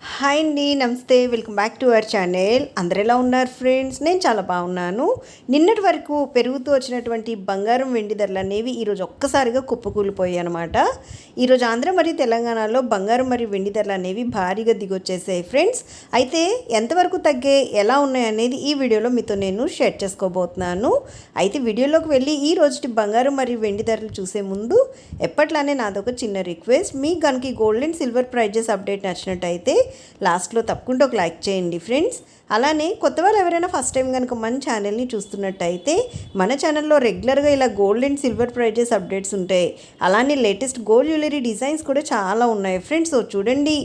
Hi అండి నమస్తే. Welcome back to our channel. అందరు ఎలా ఉన్నారు ఫ్రెండ్స్? నేను చాలా బాగున్నాను. నిన్నటి వరకు పెరుగుతూ వచ్చినటువంటి బంగారం వెండి ధరలు అనేవి ఈరోజు ఒక్కసారిగా కుప్పకూలిపోయాయి అనమాట ఈరోజు ఆంధ్ర మరియు తెలంగాణలో బంగారం మరియు వెండి ధరలు అనేవి భారీగా దిగొచ్చేసాయి ఫ్రెండ్స్. అయితే ఎంతవరకు తగ్గే ఎలా ఉన్నాయి అనేది ఈ వీడియోలో మీతో నేను షేర్ చేసుకోబోతున్నాను. అయితే వీడియోలోకి వెళ్ళి ఈ రోజుటి బంగారం మరియు వెండి ధరలు చూసే ముందు ఎప్పట్లానే నాదొక చిన్న రిక్వెస్ట్. మీకు కనుక gold and silver prizes update నచ్చినట్టయితే లాస్ట్లో తప్పకుండా ఒక లైక్ చేయండి ఫ్రెండ్స్. అలానే కొత్త వాళ్ళు ఎవరైనా ఫస్ట్ టైం కనుక మన ఛానల్ని చూస్తున్నట్టయితే మన ఛానల్లో రెగ్యులర్గా ఇలా gold and silver prizes updates ఉంటాయి. అలానే లేటెస్ట్ గోల్డ్ జ్యువెలరీ డిజైన్స్ కూడా చాలా ఉన్నాయి ఫ్రెండ్స్. చూడండి.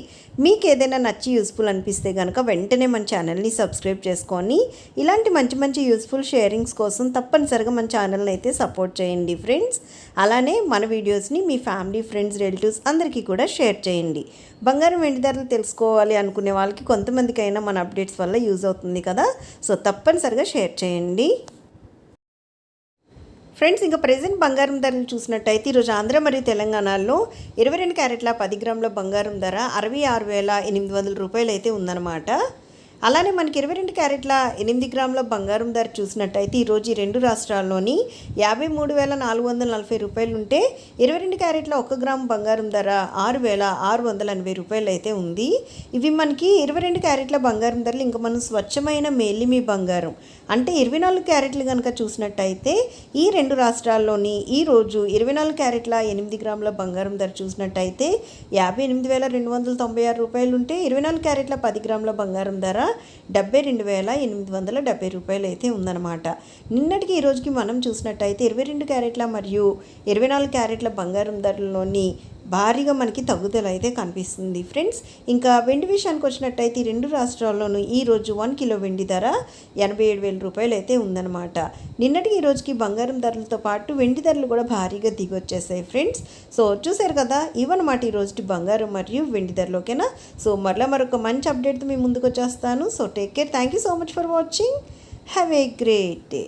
మీకు ఏదైనా నచ్చి యూస్ఫుల్ అనిపిస్తే కనుక వెంటనే మన ఛానల్ని సబ్స్క్రైబ్ చేసుకొని ఇలాంటి మంచి మంచి యూస్ఫుల్ షేరింగ్స్ కోసం తప్పనిసరిగా మన ఛానల్ని అయితే సపోర్ట్ చేయండి ఫ్రెండ్స్ అలానే మన వీడియోస్ని మీ ఫ్యామిలీ ఫ్రెండ్స్ రిలేటివ్స్ అందరికీ కూడా షేర్ చేయండి. బంగారం వెండి ధరలు తెలుసుకోవాలి అనుకునే వాళ్ళకి కొంతమందికైనా మన అప్డేట్స్ వల్ల యూజ్ అవుతుంది కదా. సో తప్పనిసరిగా షేర్ చేయండి. ఫ్రెండ్స్ ఇంకా ప్రజెంట్ బంగారం ధరలు చూసినట్టయితే ఈరోజు ఆంధ్ర మరియు తెలంగాణలో ఇరవై రెండు క్యారెట్ల పది గ్రాముల బంగారం ధర అరవై ఆరు వేల ఎనిమిది వందల రూపాయలు అయితే ఉందన్నమాట. అలానే మనకి ఇరవై రెండు క్యారెట్ల ఎనిమిది గ్రాముల బంగారం ధర చూసినట్టయితే ఈరోజు ఈ రెండు రాష్ట్రాల్లోని యాభై మూడు వేల నాలుగు వందల నలభై రూపాయలు ఉంటే ఇరవై రెండు క్యారెట్ల ఒక గ్రాము బంగారం ధర ఆరు వేల ఆరు వందల ఎనభై రూపాయలు అయితే ఉంది. ఇవి మనకి ఇరవై రెండు క్యారెట్ల బంగారం ధరలు ఇంకా మనం స్వచ్ఛమైన మేలిమి బంగారం. అంటే ఇరవై నాలుగు క్యారెట్లు కనుక చూసినట్టయితే ఈ రెండు రాష్ట్రాల్లోని ఈరోజు ఇరవై నాలుగు క్యారెట్ల ఎనిమిది గ్రాముల బంగారం ధర చూసినట్టయితే యాభై ఎనిమిది వేల రెండు వందల తొంభై ఆరు రూపాయలు ఉంటే ఇరవై నాలుగు క్యారెట్ల పది గ్రాముల బంగారం ధర డెబ్బై రెండు వేల ఎనిమిది వందల డెబ్బై రూపాయలు అయితే ఉందన్నమాట. నిన్నటికి ఈ రోజుకి మనం చూసినట్టయితే ఇరవై రెండు క్యారెట్ల మరియు ఇరవై నాలుగు క్యారెట్ల బంగారం ధరల్లోని భారీగా మనకి తగ్గుదల అయితే కనిపిస్తుంది. ఫ్రెండ్స్ ఇంకా వెండి విషయానికి వచ్చినట్టయితే ఈ రెండు రాష్ట్రాల్లోనూ ఈరోజు వన్ కిలో వెండి ధర ఎనభై ఏడు వేల రూపాయలు అయితే ఉందన్నమాట. నిన్నటికి ఈ రోజుకి బంగారం ధరలతో పాటు వెండి ధరలు కూడా భారీగా దిగొచ్చేసాయి ఫ్రెండ్స్. సో చూసారు కదా ఇవన్నమాట ఈ రోజుకి బంగారం మరియు వెండి ధరలు ఓకేనా సో మరలా మరొక మంచి అప్డేట్తో మీ ముందుకు వచ్చేస్తాను. So take care thank you so much for watching have a great day